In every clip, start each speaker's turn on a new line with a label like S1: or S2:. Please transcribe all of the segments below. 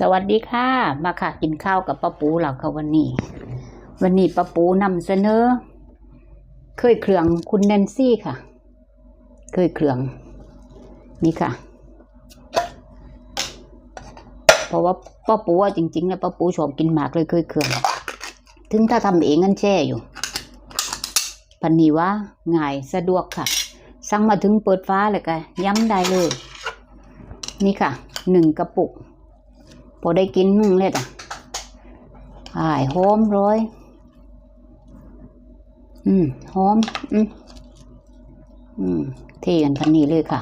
S1: สวัสดีค่ะ มาค่ะกินข้าวกับป้าปูเราค่ะวันนี้ วันนี้ป้าปูนำเสนอ เคยเครื่องคุณแนนซี่ค่ะ เคยเครื่อง นี่ค่ะ เพราะว่าป้าปูว่าจริงๆแล้วป้าปูชอบกินหมากเลยเคยเครื่อง ถึงถ้าทำเองงั้นแช่อยู่พันนี้ว่าง่ายสะดวกค่ะ สั่งมาถึงเปิดฟ้าเลยค่ะย้ำได้เลย นี่ค่ะหนึ่งกระปุก พอได้กินมึงเลยอะหายหอมร้อย อืมหอม อืมอืมเทกันพันนี้เลยค่ะ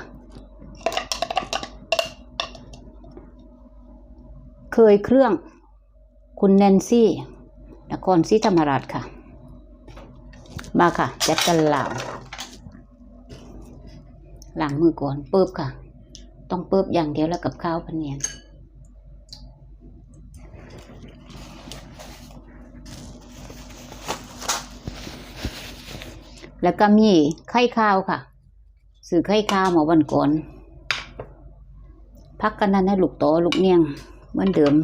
S1: เคยเครื่อง คุณแนนซี่นครศรีธรรมราชค่ะ มาค่ะ จัดกันล้างล้างมือก่อนเปึ๊บค่ะ ต้องเปึ๊บอย่างเดียวแล้วกับข้าวพันเนียน แล้วก็มีไข่ข้าวค่ะซื้อไข่ข้าวมาวันก่อนพักกันนั้นให้ลูกโตลูกเนียงเหมือนเดิม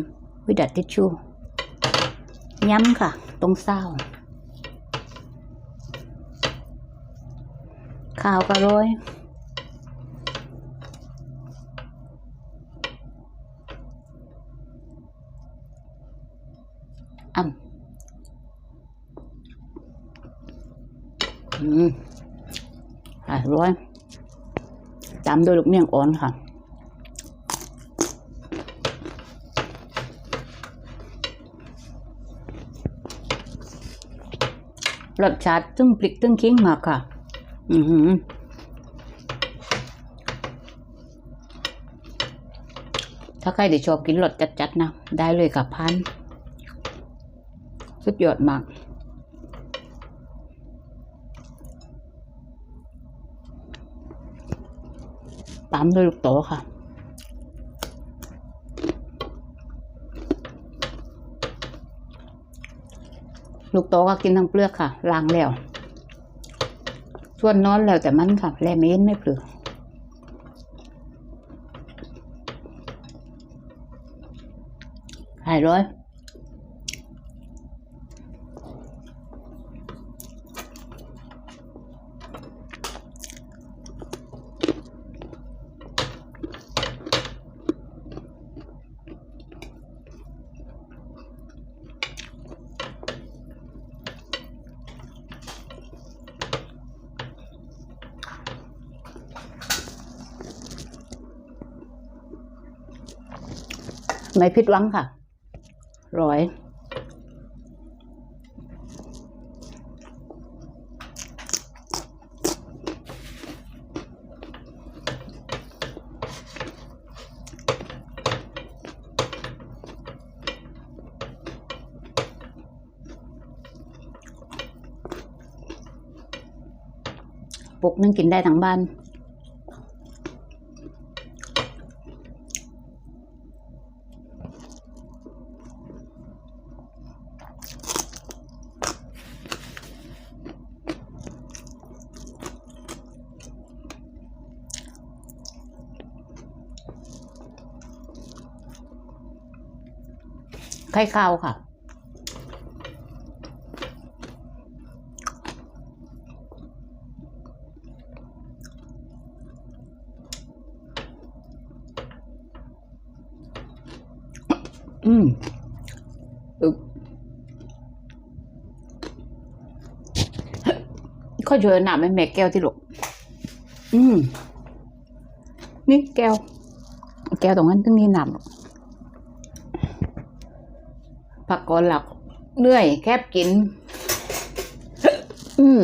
S1: วิดัดทิชชูย้ำค่ะ ตรงเศร้าข้าวก็ร้อยอ่ำ อืมอร่อย ตามด้วยลูกเมี่ยงอ่อนค่ะ รสชาติตึ้งพริกตึ้งขิงมากค่ะ อือหือถ้าใครที่ชอบกินรสจัดๆนะ ได้เลยค่ะพัน สุดยอดมาก ตามด้วยลูกโตค่ะ ลูกโตก็กินทั้งเปลือกค่ะล้างแล้ว ส่วนนอนแล้วแต่มันค่ะแลเมนไม่เปลือกหายร้อย ไม่ผิดหวังค่ะ ร้อยปุกนึงกินได้ทั้งบ้าน ไข่ข้าวค่ะ อืมอึกข้อเจอหนาไม่แม่แก้วที่หลกอืม นี่แก้ว แก้วตรงนั้นตึงนี้หนำหรอก ผักกอนหลักเหนื่อย แคบกิน อืม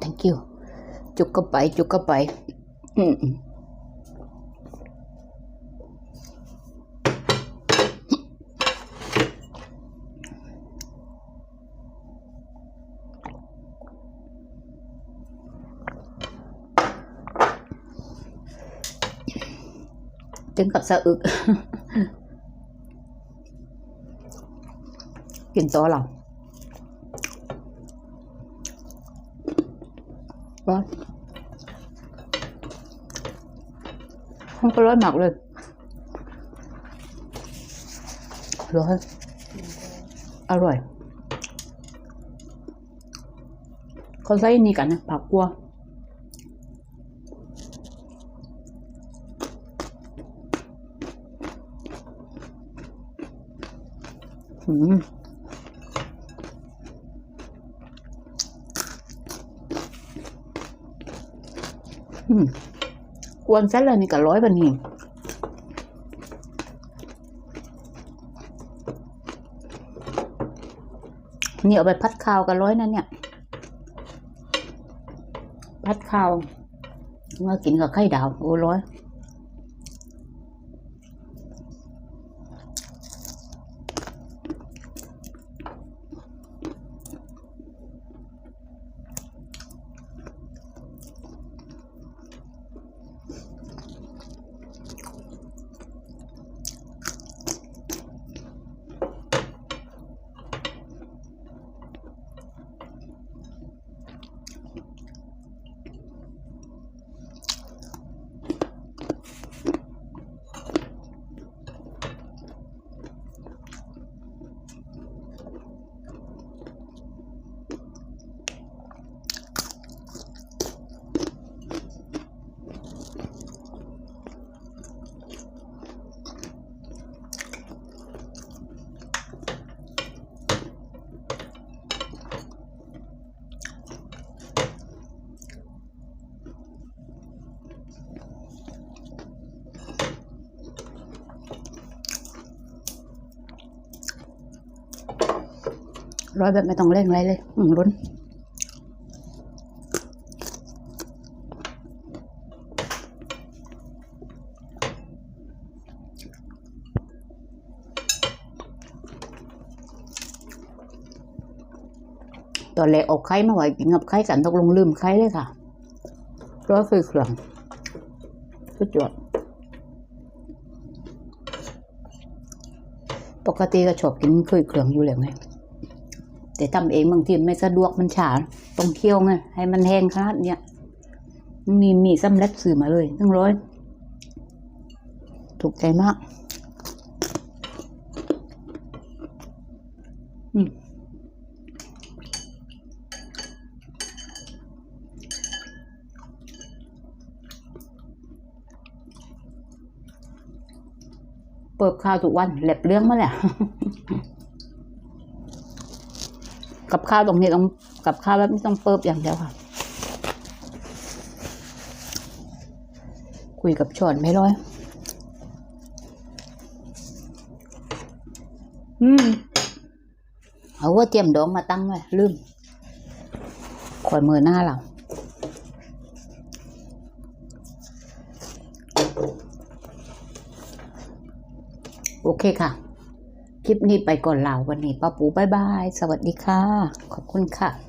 S1: thank you จุกก็ไป จุกก็ไป อืม ถึงกับสะอึก กินโต๊ะเราร้อนห้องก็ร้อนมากเลยร้อนอร่อยเขาใส่นี่กันนะผักกัว กวนเสร็จแล้วนี่ก็ร้อยบันนี่นี่เอาไปพัดข้าวกันร้อยนะเนี่ย พัดข้าวมากินกับไข่ดาว โอ้ร้อย ร้อยแบบไม่ต้องเร่งอะไรเลยอืมล้นตอนแรกออกไข่มาไว้กินกับไข่กันตกลงลืมไข่เลยค่ะร้อยคือเครื่องสุดยอดปกติก็ชอบกินเคยเครื่องอยู่แล้วไง แต่ทำเองบางทีไม่สะดวกมันฉาต้องเคี่ยวไงให้มันแห้งขนาดเนี้ยมีมีสำเร็จสื่อมาเลยตั้งร้อยถูกใจมากอืมเปิดข้าวทุกวันแหลบเรื่องมาแหละ กับข้าวตรงนี้ต้องกับข้าวแบบไม่ต้องเปิบอย่างเดียวค่ะ คุยกับชอนไม่ร้อย อืม เอาว่าเจียมดองมาตั้งไว้ลืมคอยมือหน้าเราโอเคค่ะ คลิปนี้ไปก่อนลาวันนี้ป้าปูบายบาย สวัสดีค่ะ ขอบคุณค่ะ